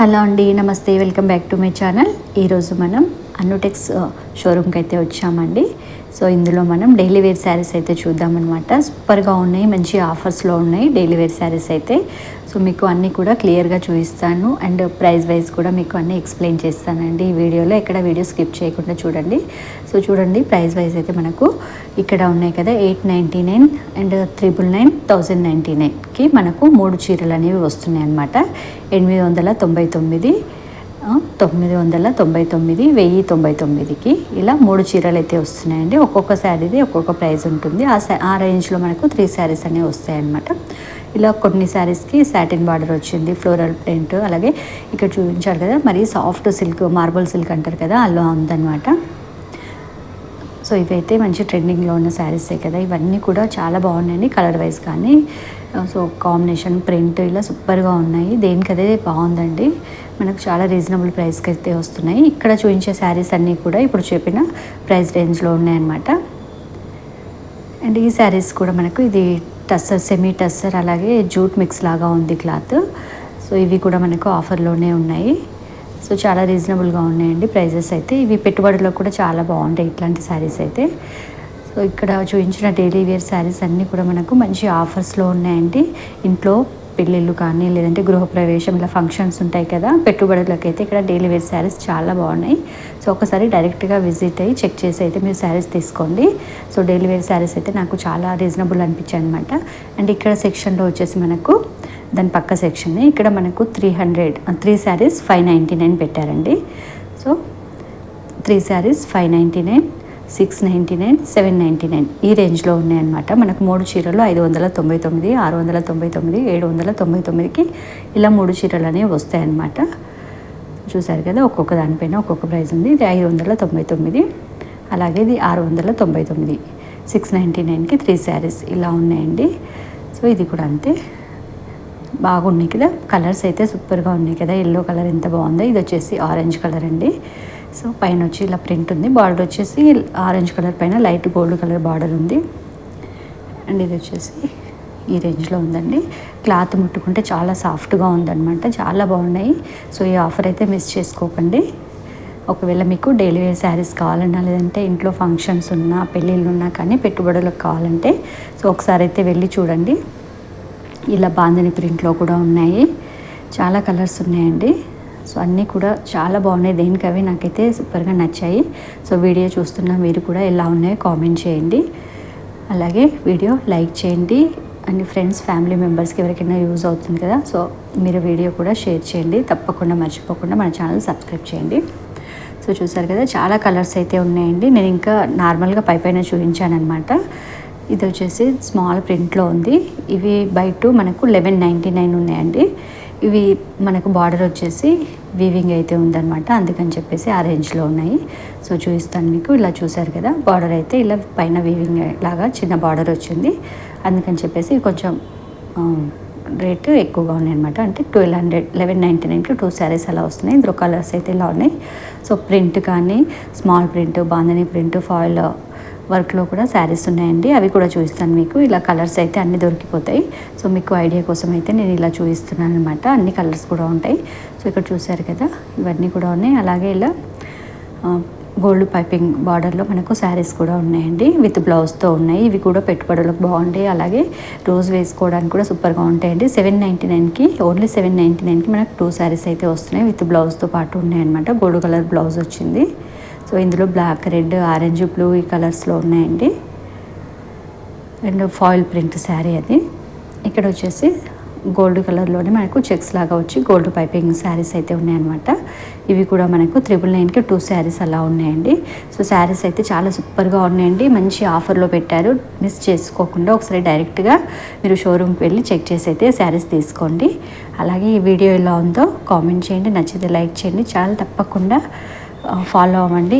Hello అండి నమస్తే. Welcome back to my channel. ఈరోజు మనం అన్నోటెక్స్ షోరూమ్కి అయితే వచ్చామండి. సో ఇందులో మనం డైలీ వేర్ శారీస్ అయితే చూద్దామన్నమాట. సూపర్గా ఉన్నాయి మంచి ఆఫర్స్లో ఉన్నాయి డైలీ వేర్ శారీస్ అయితే. సో మీకు అన్నీ కూడా క్లియర్గా చూపిస్తాను అండ్ ప్రైస్ వైజ్ కూడా మీకు అన్నీ ఎక్స్ప్లెయిన్ చేస్తానండి ఈ వీడియోలో. ఎక్కడ వీడియో స్కిప్ చేయకుండా చూడండి. సో చూడండి ప్రైస్ వైజ్ అయితే మనకు ఇక్కడ ఉన్నాయి కదా eight ninety nine and triple nine thousand ninety నైన్కి మనకు మూడు చీరలు అనేవి వస్తున్నాయి అన్నమాట ఎనిమిది వందల తొంభై తొమ్మిది తొమ్మిది వందల తొంభై తొమ్మిది వెయ్యి తొంభై తొమ్మిదికి. ఇలా మూడు చీరలు అయితే వస్తున్నాయండి. ఒక్కొక్క శారీది ఒక్కొక్క ప్రైస్ ఉంటుంది. ఆ శా ఆ రేంజ్లో మనకు త్రీ శారీస్ అనేవి వస్తాయన్నమాట. ఇలా కొన్ని శారీస్కి సాటిన్ బార్డర్ వచ్చింది ఫ్లోరల్ ప్రింట్ అలాగే ఇక్కడ చూపించారు కదా మరి సాఫ్ట్ సిల్క్ మార్బుల్ సిల్క్ అంటారు కదా అలా ఉందన్నమాట. సో ఇవైతే మంచి ట్రెండింగ్లో ఉన్న శారీసే కదా. ఇవన్నీ కూడా చాలా బాగున్నాయండి కలర్ వైజ్ కానీ. సో కాంబినేషన్ ప్రింట్ ఇలా సూపర్గా ఉన్నాయి. దేనికదే బాగుందండి. చాలా రీజనబుల్ ప్రైస్కి అయితే వస్తున్నాయి. ఇక్కడ చూపించే శారీస్ అన్నీ కూడా ఇప్పుడు చెప్పిన ప్రైస్ రేంజ్లో ఉన్నాయన్నమాట. అండ్ ఈ శారీస్ కూడా మనకు ఇది టస్సర్ సెమీ టస్సర్ అలాగే జూట్ మిక్స్ లాగా ఉంది క్లాత్. సో ఇవి కూడా మనకు ఆఫర్లోనే ఉన్నాయి. సో చాలా రీజనబుల్గా ఉన్నాయండి ప్రైజెస్ అయితే. ఇవి పెట్టుబడిలో కూడా చాలా బాగుంటాయి ఇట్లాంటి శారీస్ అయితే. సో ఇక్కడ చూపించిన డైలీ వేర్ శారీస్ అన్నీ కూడా మనకు మంచి ఆఫర్స్లో ఉన్నాయండి. ఇంట్లో పెళ్ళిళ్ళు కానీ లేదంటే గృహప్రవేశం ఇలా ఫంక్షన్స్ ఉంటాయి కదా పెట్టుబడులకు అయితే ఇక్కడ డైలీ వేర్ శారీస్ చాలా బాగున్నాయి. సో ఒకసారి డైరెక్ట్గా విజిట్ అయ్యి చెక్ చేసి అయితే మీరు శారీస్ తీసుకోండి. సో డైలీ వేర్ శారీస్ అయితే నాకు చాలా రీజనబుల్ అనిపించాయి అనమాట అండ్ ఇక్కడ సెక్షన్లో వచ్చేసి మనకు దాని పక్క సెక్షన్ ఇక్కడ మనకు three hundred three saris five ninety nine పెట్టారండి. So three saris five ninety nine six ninety nine seven ninety nine ఈ రేంజ్లో ఉన్నాయన్నమాట. మనకు మూడు చీరలు ఐదు వందల తొంభై తొమ్మిది ఆరు వందల తొంభై తొమ్మిది ఏడు వందల తొంభై తొమ్మిదికి ఇలా మూడు చీరలు అనేవి వస్తాయన్నమాట. చూసారు కదా ఒక్కొక్క దానిపైన ఒక్కొక్క ప్రైస్ ఉంది. ఇది ఐదు వందల తొంభై తొమ్మిది అలాగే ఇది ఆరు వందల తొంభై తొమ్మిది. సిక్స్ నైంటీ నైన్కి త్రీ శారీస్ ఇలా ఉన్నాయండి. సో ఇది కూడా అంతే. బాగున్నాయి కదా కలర్స్ అయితే సూపర్గా ఉన్నాయి కదా ఎల్లో కలర్ ఎంత బాగుందో. ఇది వచ్చేసి ఆరెంజ్ కలర్ అండి. సో పైన వచ్చి ఇలా ప్రింట్ ఉంది. బార్డర్ వచ్చేసి ఆరెంజ్ కలర్ పైన లైట్ గోల్డ్ కలర్ బార్డర్ ఉంది. అండ్ ఇది వచ్చేసి ఈ రేంజ్లో ఉందండి. క్లాత్ ముట్టుకుంటే చాలా సాఫ్ట్గా ఉందన్నమాట. చాలా బాగున్నాయి. సో ఈ ఆఫర్ అయితే మిస్ చేసుకోకండి. ఒకవేళ మీకు డైలీ వేర్ శారీస్ కావాలన్నా లేదంటే ఇంట్లో ఫంక్షన్స్ ఉన్నా పెళ్ళిళ్ళు ఉన్నా కానీ పెట్టుబడులకు కావాలంటే సో ఒకసారి అయితే వెళ్ళి చూడండి. ఇలా బాందని ప్రింట్లో కూడా ఉన్నాయి. చాలా కలర్స్ ఉన్నాయండి. సో అన్నీ కూడా చాలా బాగున్నాయి. దేనికవి నాకైతే సూపర్గా నచ్చాయి. సో వీడియో చూస్తున్న మీరు కూడా ఎలా ఉన్నాయో కామెంట్ చేయండి. అలాగే వీడియో లైక్ చేయండి. అండ్ ఫ్రెండ్స్ ఫ్యామిలీ మెంబర్స్కి ఎవరికైనా యూజ్ అవుతుంది కదా సో మీరు వీడియో కూడా షేర్ చేయండి. తప్పకుండా మర్చిపోకుండా మన ఛానల్ సబ్స్క్రైబ్ చేయండి. సో చూసారు కదా చాలా కలర్స్ అయితే ఉన్నాయండి. నేను ఇంకా నార్మల్గా పై పైన చూపించాను అనమాట ఇది వచ్చేసి స్మాల్ ప్రింట్లో ఉంది. ఇవి బయట మనకు లెవెన్ నైంటీ నైన్ ఉన్నాయండి. ఇవి మనకు బార్డర్ వచ్చేసి వీవింగ్ అయితే ఉందన్నమాట. అందుకని చెప్పేసి ఆ రేంజ్లో ఉన్నాయి. సో చూపిస్తాను మీకు. ఇలా చూసారు కదా బార్డర్ అయితే ఇలా పైన వీవింగ్ లాగా చిన్న బార్డర్ వచ్చింది. అందుకని చెప్పేసి కొంచెం రేటు ఎక్కువగా ఉన్నాయి అనమాట అంటే ట్వెల్వ్ హండ్రెడ్ లెవెన్ నైంటీ నైన్కి టూ శారీస్ అలా వస్తున్నాయి. ఇందులో కలర్స్ అయితే ఇలా ఉన్నాయి. సో ప్రింట్ కానీ small print bandhani print foil వర్క్లో కూడా శారీస్ ఉన్నాయండి. అవి కూడా చూపిస్తాను మీకు. ఇలా కలర్స్ అయితే అన్నీ దొరికిపోతాయి. సో మీకు ఐడియా కోసం అయితే నేను ఇలా చూపిస్తున్నాను అనమాట అన్ని కలర్స్ కూడా ఉంటాయి. సో ఇక్కడ చూసారు కదా? ఇవన్నీ కూడా ఉన్నాయి. అలాగే ఇలా గోల్డ్ పైపింగ్ బార్డర్లో మనకు శారీస్ కూడా ఉన్నాయండి. విత్ బ్లౌజ్తో ఉన్నాయి. ఇవి కూడా పెట్టుబడులకు బాగుంటాయి. అలాగే రోజు వేసుకోవడానికి కూడా సూపర్గా ఉంటాయండి. సెవెన్ నైంటీ నైన్కి ఓన్లీ సెవెన్ నైంటీ నైన్కి మనకు టూ శారీస్ అయితే వస్తున్నాయి. విత్ బ్లౌజ్తో పాటు ఉన్నాయన్నమాట గోల్డ్ కలర్ బ్లౌజ్ వచ్చింది. సో ఇందులో బ్లాక్ రెడ్ ఆరెంజ్ బ్లూ ఈ కలర్స్లో ఉన్నాయండి. అండ్ ఫాయిల్ ప్రింట్ శారీ అది. ఇక్కడ వచ్చేసి గోల్డ్ కలర్లోనే మనకు చెక్స్ లాగా వచ్చి గోల్డ్ పైపింగ్ శారీస్ అయితే ఉన్నాయన్నమాట. ఇవి కూడా మనకు త్రిబుల్ నైన్కి టూ శారీస్ అలా ఉన్నాయండి. సో శారీస్ అయితే చాలా సూపర్గా ఉన్నాయండి. మంచి ఆఫర్లో పెట్టారు. మిస్ చేసుకోకుండా ఒకసారి డైరెక్ట్గా మీరు షోరూమ్కి వెళ్ళి చెక్ చేసి అయితే శారీస్ తీసుకోండి. అలాగే ఈ వీడియో ఎలా ఉందో కామెంట్ చేయండి. నచ్చితే లైక్ చేయండి. చాలా తప్పకుండా ఫాలో అవ్వండి.